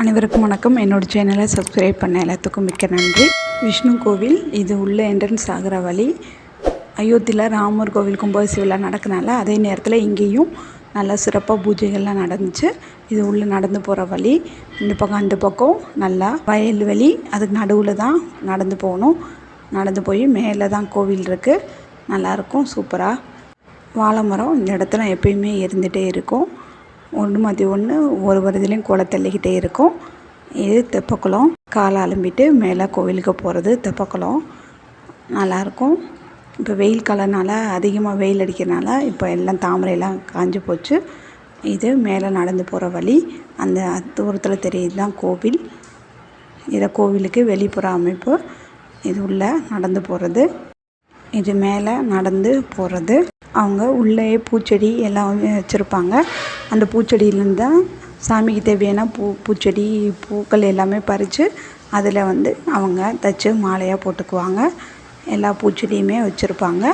அனைவருக்கும் வணக்கம். என்னோட சேனலை சப்ஸ்கிரைப் பண்ண எல்லாத்துக்கும் மிக்க நன்றி. விஷ்ணு கோவில் இது உள்ள என்ட்ரன்ஸ் ஆகிற வழி. அயோத்தியில் ராமர் கோவில் கும்பாபிஷேக விழா நடக்கனால அதே நேரத்தில் இங்கேயும் நல்லா சிறப்பாக பூஜைகள்லாம் நடந்துச்சு. இது உள்ளே நடந்து போகிற வழி. இந்த பக்கம் அந்த பக்கம் நல்லா வயல்வெளி அதுக்கு நடுவில் தான் நடந்து போகணும். நடந்து போய் மேலே தான் கோவில் இருக்குது நல்லாயிருக்கும் சூப்பராக வாழை மரம் இந்த இடத்துல எப்பயுமே இருந்துகிட்டே இருக்கும். ஒன்று மாற்றி ஒன்று ஒரு ஒரு இதுலேயும் குலை தள்ளிக்கிட்டே இருக்கும். இது தெப்பக்குளம். காலை அலம்பிட்டு மேலே கோவிலுக்கு போகிறது தெப்பக்குளம். நல்லாயிருக்கும். இப்போ வெயில் காலனால அதிகமாக வெயில் அடிக்கிறனால இப்போ எல்லாம் தாமரையெல்லாம் காஞ்சி போச்சு. இது மேலே நடந்து போகிற வழி. அந்த தூரத்தில் தெரியுது தான் கோவில். இதை கோவிலுக்கு வெளிப்புற அமைப்பு. இது உள்ள நடந்து போகிறது. இது மேலே நடந்து போகிறது. அவங்க உள்ளேயே பூச்செடி எல்லாம் வச்சுருப்பாங்க. அந்த பூச்செடியிலேருந்து தான் சாமிக்கு தேவையான பூ பூச்செடி பூக்கள் எல்லாமே பறித்து அதில் வந்து அவங்க தைச்சி மாலையாக போட்டுக்குவாங்க. எல்லா பூச்செடியுமே வச்சுருப்பாங்க.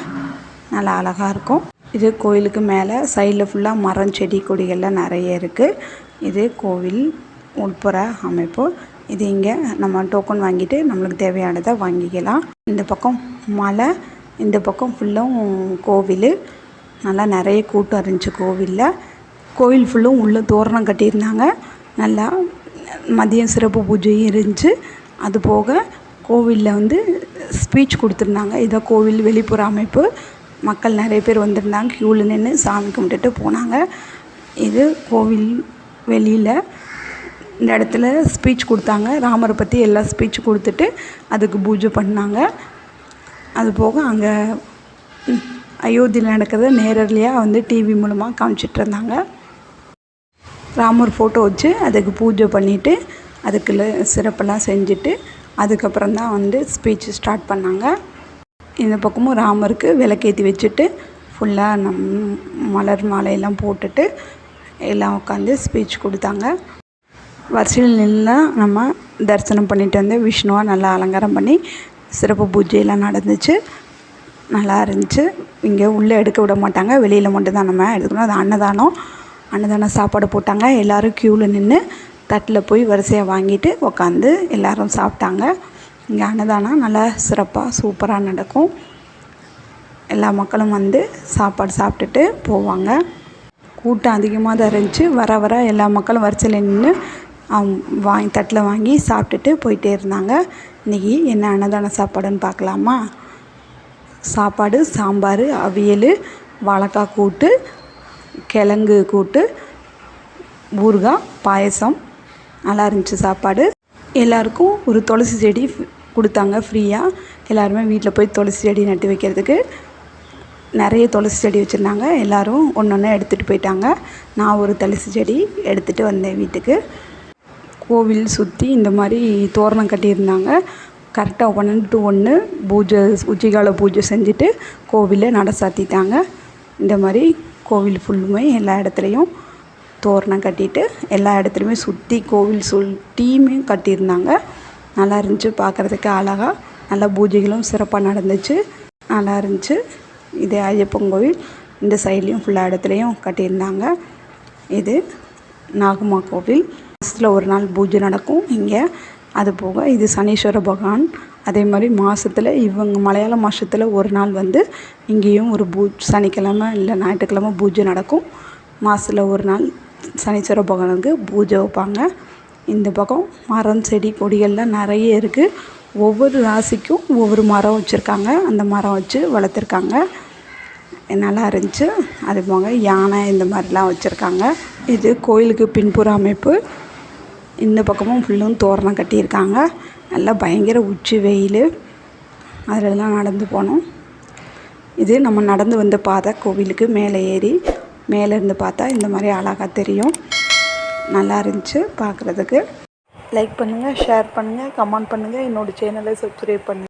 நல்லா அழகாக இருக்கும். இது கோயிலுக்கு மேலே சைடில் ஃபுல்லாக மரம் செடி கொடிகள்லாம் நிறைய இருக்குது இது கோவில் உட்புற அமைப்பு. இது இங்கே நம்ம டோக்கன் வாங்கிட்டு நம்மளுக்கு தேவையானதை வாங்கிக்கலாம். இந்த பக்கம் மலை இந்த பக்கம் ஃபுல்லும் கோவில். நல்லா நிறைய கூட்டம் இருந்துச்சு கோவிலில். கோவில் ஃபுல்லும் உள்ளே தோரணம் கட்டியிருந்தாங்க. நல்லா மதியம் சிறப்பு பூஜையும் இருந்துச்சு. அது போக கோவிலில் வந்து ஸ்பீச் கொடுத்துருந்தாங்க. இதை கோவில் வெளிப்புற அமைப்பு. மக்கள் நிறைய பேர் வந்திருந்தாங்க. க்யூவில் நின்று சாமி கும்பிட்டுட்டு போனாங்க. இது கோவில் வெளியில் இந்த இடத்துல ஸ்பீச் கொடுத்தாங்க. ராமரை பற்றி எல்லா ஸ்பீச் கொடுத்துட்டு அதுக்கு பூஜை பண்ணாங்க. அது போக அங்கே அயோத்தியில் நடக்கிறத நேரடியாக வந்து டிவி மூலமாக காமிச்சிட்டு இருந்தாங்க. ராமர் ஃபோட்டோ வச்சு அதுக்கு பூஜை பண்ணிவிட்டு அதுக்குள்ள சிறப்பெல்லாம் செஞ்சுட்டு அதுக்கப்புறம் தான் வந்து ஸ்பீச் ஸ்டார்ட் பண்ணாங்க. இந்த பக்கமும் ராமருக்கு விளக்கேற்றி வச்சுட்டு ஃபுல்லாக நம் மலர் மாலையெல்லாம் போட்டுட்டு எல்லாம் உட்காந்து ஸ்பீச் கொடுத்தாங்க. வரிசையில் நின்று நம்ம தரிசனம் பண்ணிட்டு வந்து விஷ்ணுவாக நல்லா அலங்காரம் பண்ணி சிறப்பு பூஜையெல்லாம் நடந்துச்சு. நல்லா இருந்துச்சு. இங்கே உள்ளே எடுக்க விட மாட்டாங்க. வெளியில் மட்டும்தான் நம்ம எடுக்கணும். அது அன்னதானம். அன்னதானம் சாப்பாடு போட்டாங்க. எல்லோரும் க்யூவில் நின்று தட்டில் போய் வரிசையாக வாங்கிட்டு உக்காந்து எல்லோரும் சாப்பிட்டாங்க. இங்கே அன்னதானம் நல்லா சிறப்பாக சூப்பராக நடக்கும். எல்லா மக்களும் வந்து சாப்பாடு சாப்பிட்டுட்டு போவாங்க. கூட்டம் அதிகமாக தான் இருந்துச்சு. வர வர எல்லா மக்களும் வரிசையில் நின்று வாங்கி தட்டில் வாங்கி சாப்பிட்டுட்டு போயிட்டே இருந்தாங்க. இன்றைக்கி என்ன அன்னதான சாப்பாடுன்னு பார்க்கலாமா? சாப்பாடு சாம்பார் அவியல் வாழைக்காய் கூட்டு கிழங்கு கூட்டு ஊறுகாய் பாயசம். நல்லா இருந்துச்சு சாப்பாடு. எல்லாருக்கும் ஒரு துளசி செடி கொடுத்தாங்க ஃப்ரீயாக எல்லாருமே வீட்டில் போய் துளசி செடி நட்டு வைக்கிறதுக்கு நிறைய துளசி செடி வச்சுருந்தாங்க. எல்லோரும் ஒன்று ஒன்று எடுத்துகிட்டு போயிட்டாங்க. நான் ஒரு துளசி செடி எடுத்துகிட்டு வந்தேன் வீட்டுக்கு. கோவில் சுற்றி இந்த மாதிரி தோரணம் கட்டியிருந்தாங்க. கரெக்டாக பன்னெண்டு டு ஒன்று பூஜை உச்சிகால பூஜை செஞ்சுட்டு கோவிலை நட சாத்திட்டாங்க. இந்த மாதிரி கோவில் ஃபுல்லுமே எல்லா இடத்துலையும் தோரணம் கட்டிட்டு எல்லா இடத்துலையுமே சுற்றி கோவில் சுற்றியுமே கட்டியிருந்தாங்க. நல்லா இருந்துச்சு பார்க்குறதுக்கு அழகாக நல்லா பூஜைகளும் சிறப்பாக நடந்துச்சு. நல்லா இருந்துச்சு. இது ஐயப்பன் கோவில் இந்த சைட்லேயும் ஃபுல்லாக இடத்துலையும் கட்டியிருந்தாங்க. இது நாகம்மா கோவில். மாதத்தில் ஒரு நாள் பூஜை நடக்கும். இங்கே அது போக இது சனீஸ்வர பகவான். அதே மாதிரி மாதத்துல இவங்க மலையாள மாதத்துல ஒரு நாள் வந்து இங்கேயும் ஒரு பூ சனிக்கிழமை இல்லை ஞாயிற்றுக்கிழமை பூஜை நடக்கும். மாதத்துல ஒரு நாள் சனீஸ்வர பகவானுக்கு பூஜை வைப்பாங்க. இந்த பக்கம் மரம் செடி கொடிகள்லாம் நிறைய இருக்குது ஒவ்வொரு ராசிக்கும் ஒவ்வொரு மரம் வச்சுருக்காங்க. அந்த மரம் வச்சு வளர்த்துருக்காங்க. நல்லா இருந்துச்சு. அது போக யானை இந்த மாதிரிலாம் வச்சுருக்காங்க. இது கோயிலுக்கு பின்புற அமைப்பு. இந்த பக்கமும் ஃபுல்லும் தோரணம் கட்டியிருக்காங்க. நல்லா பயங்கர உச்சி வெயில். அதிலலாம் நடந்து போனோம். இது நம்ம நடந்து வந்த பாதை கோவிலுக்கு மேலே ஏறி மேலே இருந்து பார்த்தா இந்த மாதிரி அழகாக தெரியும். நல்லா இருந்துச்சு பார்க்குறதுக்கு. லைக் பண்ணுங்கள் ஷேர் பண்ணுங்கள் கமெண்ட் பண்ணுங்கள் என்னோடய சேனலை சப்ஸ்கிரைப் பண்ணுங்கள்